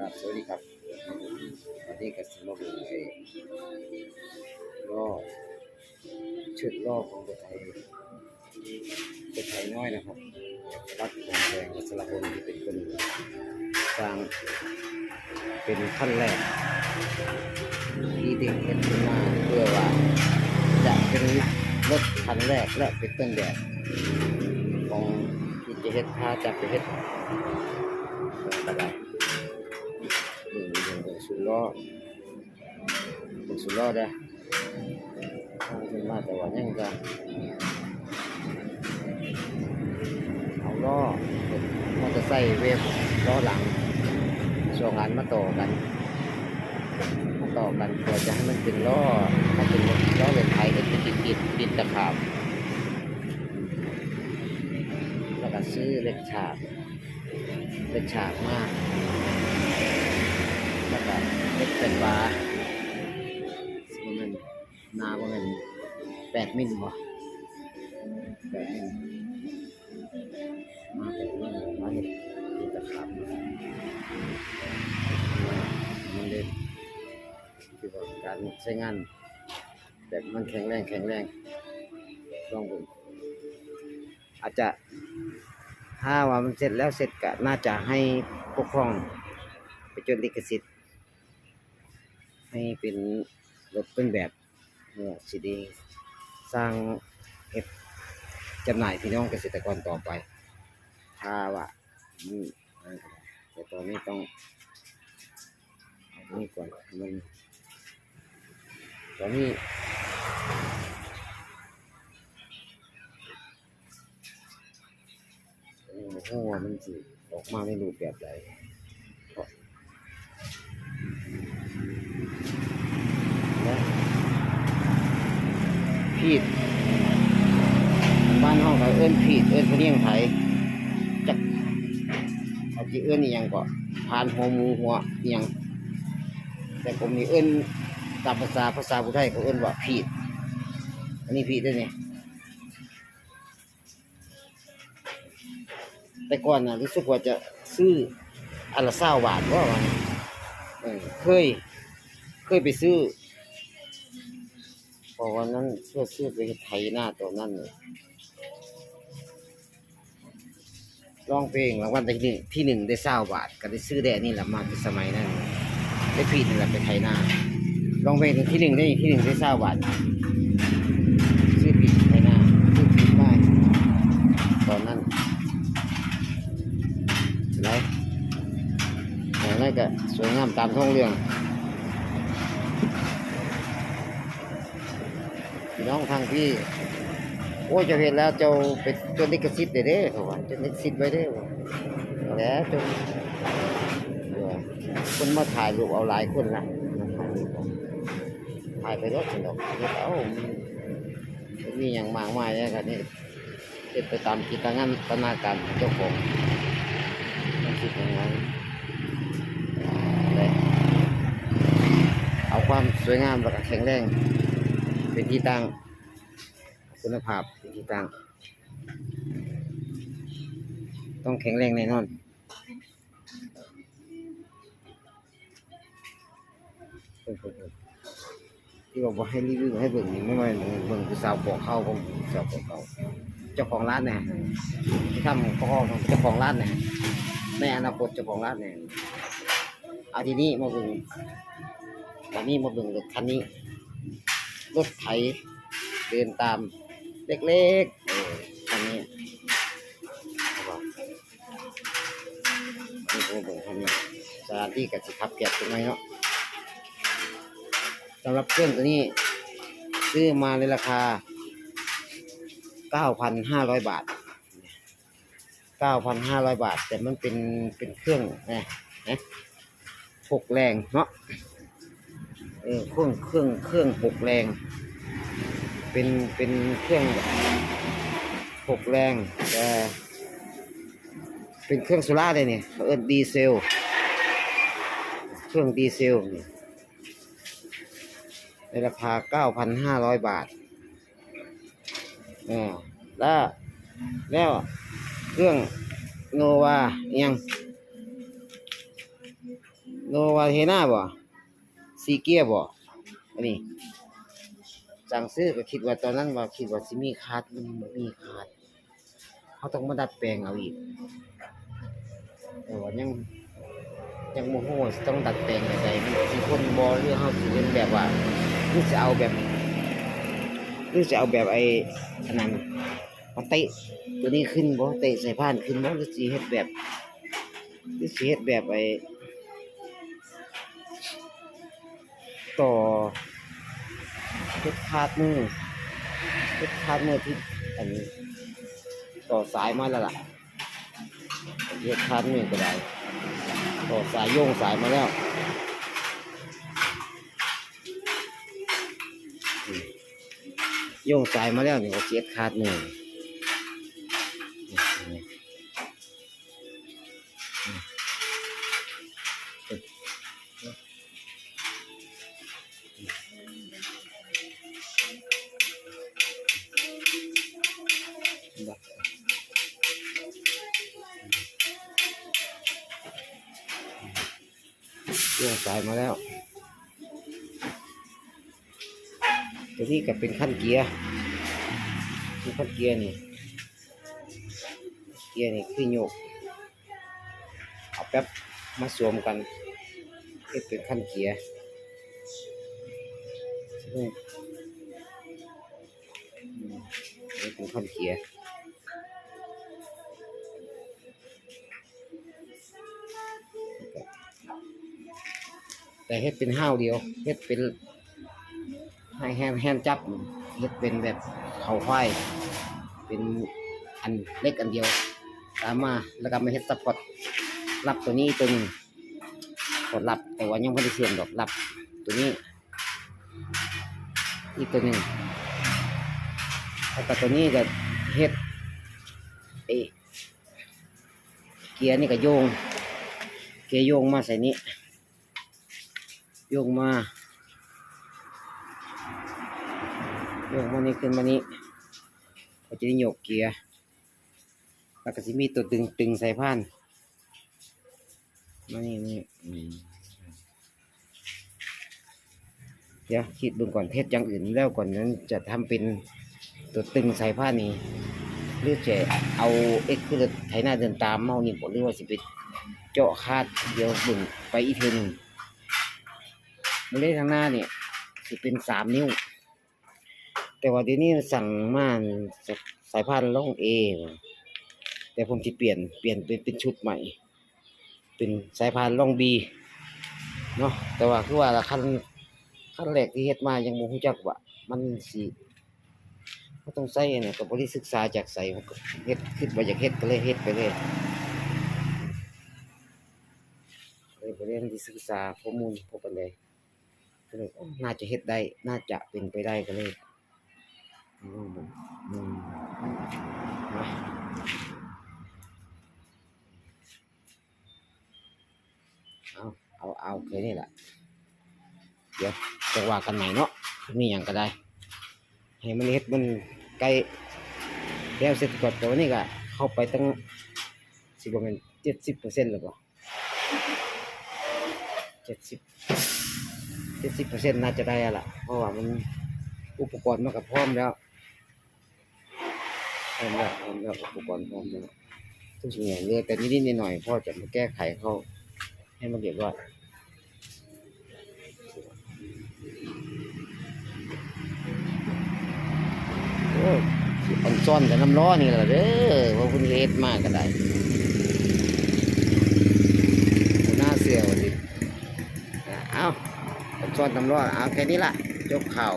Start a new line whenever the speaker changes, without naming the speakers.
ครับสวัสดีครับวันนี้ก็สมาดูไอ้ล้อชุดล้อของตัวไทยตัวไทยน้อยนะครับรักของแดงวัชรพลที่เป็นคนสร้างเป็นขั้นแรกที่เด็กเห็นขึ้นมาเพื่อว่าจะเป็นรถคันแรกและเป็นต้นแบบของที่จะเฮ็ดพาจะไปเฮ็ดอะไร นึ่งหนึ่งสุดล้อหนึ่งสุดล้อได้ทำขึ้นมาแต่ว่ายังจะเอาล้อมอเตอร์ไซค์เวฟล้อหลังสองอันมาต่อกันมาต่อกันเพื่อจะให้มันเป็นล้อถ้าเป็นล้อรถไถก็จะติดติดติดตะขาบแล้วก็ซื้อเล็กฉากเล็กฉากมาก แล้วก็เล็กเป็นบาร์มันนาประมาณแปดมิลบ่แปดมิลมาแปดมิลมาเห็ดติดตะขาบมันเล่นคือว่าการใช้งานแบบมันแข็งแรงแข็งแรงลองดูอาจจะถ้าว่ามันเสร็จแล้วเสร็จก็น่าจะให้ปกครองไปจดลิขสิทธิ์ ให้เป็นรถเป็นแบบเมื่อสิดีสร้างเฮ็ดจำหน่ายพี่น้องเกษตรกรต่อไป ถ้าว่านอันนั้นก็ได้แต่ตอนนี้ต้องเอานี่ก่อนมันตอนนี้โอ้โหมันสิออกมาในรูปแบบใดเพราะและ พีดบ้านห้องเขาเอิ้นพีดเอิ้นเขาเลี้ยงไผจักเอาจีเอิ้อนอีหยังก็พานหัวมูหัวอีหยังแต่ผมนี่เอิ้นตามภาษาภาษาผู้ไทยเขาเอิ้นว่าพีดอันนี้พีดได้วยเนี่ยแต่ก่อนนะรู้สึกว่าจะซื้ออันละเศร้าบาทว่าวันเคย เคยไปซื้อ พราะวันนั้นเพื่อซื้อไปไถหน้าตัวนั้นเนี่ยร้องเพลงรางวัลที่หนึ่งที่หนึ่งได้เศร้าบาท ก็ได้ซื้อแดนี่แหละมาในสมัยนั้นได้พีดนี่แหละไปไถนาลองเพลงที่หนึ่งได้ที่หนึ่งได้เศร้าบาทซื้อพีดไถนาซื้อพีดได้ตอนนั้นไรอย่างนั้นก็สวยงามตามท้องเรื่อง น้องทางพี่ โอ้ยจะเห็นแล้วเจ้าไปจนลิขสิทธิ์เด้เด้เขาว่าจนลิขสิทธิ์ไว้เด้อแล้วจนคนมาถ่ายรูปเอาหลายคนละถ่ายไปรถสนุกเดี๋ยวเอามันมีอย่างมากมายเลยครับนี่เป็นไปตามจิตงานตนาการเจ้าของต้องคิดอย่างไรและเอาความสวยงามและก็แข็งแรง เป็นที่ตั้ง คุณภาพเป็นที่ตั้ง ต้องแข็งแรงแน่นอนที่บอกว่าให้รีวิวให้เบิ่งนี่ไม่ว่าเบิ่งคือสาวปอกเข้าของสาวปอกเข้าเจ้าของร้านเนี่ยที่ทำข้อของเจ้าของร้านเนี่ยในอนาคตเจ้าของร้านเนี่ยเอาทีนี้มาเบิ่งวันนี้มาเบิ่งรถคันนี้ รถไถเดินตามเล็กๆออคันนี้นี่ผมบิ่งคันนี้สถานที่กับสิขับแก็บตรงไหนเนาะสำหรับเครื่องตัวนี้ ซื้อมาในราคา 9,500 บาท 9,500 บาท แต่มันเป็นเป็นเครื่องนะนะหกแรงเนาะ เออเครื่องเครื่องเครื่องหกแรง เป็นเป็นเครื่องหกแรงแต่เป็นเครื่องโซล่าเลยเนี่ยเขาเอิ้นดีเซล เครื่องดีเซลนี่ในราคา9,500บาทเออแล้วแล้วเครื่องโนวายังโนวาเทน่าบ่ ซีเกียบ่อันนี้สั่งซื้อก็คิดว่าตอนนั้นว่าคิดว่าสิมีคาดมันบ่มีคาดเขาต้องมาดัดแปลงเอาอีกแต่ว่ายังยังโมโหต้องดัดแปลงแบบใดมันสิคนบ่หรือเฮาสิเล่นแบบว่าหรือจะเอาแบบหรือจะเอาแบบไอ้อันนั้นมาเตะตัวนี้ขึ้นบ่เตะใส่ผ่านขึ้นบ่หรือสิเฮ็ดแบบหรือสิเฮ็ดแบบไอ้ ต่อเพชรคาดมือเพชรคาดมือที่อันต่อสายมาแล้วล่ะเพชรคาดมือก็ได้ต่อสายโยงสายมาแล้วโยงสายมาแล้วนี่ก็เจ็ดคาดมือนี่บั โยงสายมาแล้ว ตัวนี้ก็เป็นขั้นเกียร์นี่ขั้นเกียร์นี่ เกียร์นี่คือโยก เอาแป๊บมาสวมกันให้เป็นขั้นเกียร์นี่เป็นขั้นเกียร์ เฮ็ดเป็นห้าวเดียวเฮ็ดเป็นให้แฮมแฮมจับเฮ็ดเป็นแบบเขาควายเป็นอันเล็กอันเดียว ตามมาแล้วก็มาเฮ็ดสปอตรับตัวนี้ตัวนึงกดรับแต่ว่ายังไม่ได้เชื่อมดอกรับตัวนี้ อีกตัวหนึ่งแล้วก็ตัวนี้ก็เฮ็ดไอเกียร์นี่ก็โยง เกียร์โยงมาใส่นี้ โยงมาโยงมานี่ขึ้นมานี้ก็จะได้โยกเกียร์แล้วก็สิมีตัวตึงตึงใส่ผ่านมานี่นี่เดี๋ยวคิดเบิ่งก่อนเทศอย่างอื่นแล้วก่อนนั้นจะทำเป็นตัวตึงใส่ผ้านนี้หรือจะเอาเอ็กซ์คือไถหน้าเดินตามเมานี่บ่หรือว่าสิไปเจาะคาดเดี๋ยวบิ่งไปอีกทีหนึง เลยทางหน้าเนี่ยสิเป็นสามนิ้ว แต่ว่าเดี๋ยวนี้สั่งมาสายพานล่องเอแต่ผมจะเปลี่ยนเปลี่ยนเป็นเป็นชุดใหม่ เป็นสายพานล่องบีเนาะแต่ว่าคือว่าขั้นขั้นแรกที่เฮ็ดมายังบ่ฮู้จักว่ามันสิก็ต้องใส่เนี่ยก็บ่ได้ศึกษาจากใส่เฮ็ดคิดว่าอยากเฮ็ดก็เลยเฮ็ดไปเลยเลยบ่ได้ที่ศึกษาข้อมูลพบปานใด เลยน่าจะเฮ็ดได้ น่าจะเป็นไปได้ก็เลยอืมอืมนะเอาเอาเอาแค่นี้แหละเดี๋ยวจะว่ากันใหม่เนาะมีอย่างก็ได้ ให้มันเฮ็ดมันใกล้แล้วเสร็จก่อนแต่วันนี้ก็เข้าไปตั้งสิบประมาณเจ็ดสิบเปอร์เซ็นต์หรือเปล่าเจ็ดสิบ เจ็ดสิบเปอร์เซ็นต์น่าจะได้แล้วล่ะเพราะว่ามันอุปกรณ์มันก็พร้อมแล้วพร้อมแล้วพร้อมแล้วอุปกรณ์พร้อมแล้วทุกสิ่งอย่างเลือแต่นิดๆหน่อยๆพ่อจะมาแก้ไขเขาให้มันเรียบร้อยโอ้ยอันซ่อนกับน้ำร้อนนี่แหละเด้อว่าคุณเฮ็ดมากก็ได้หน้าเสียวสิ เอาอันซ่อนน้ำรวจเอาแค่นี้ละจบข่าว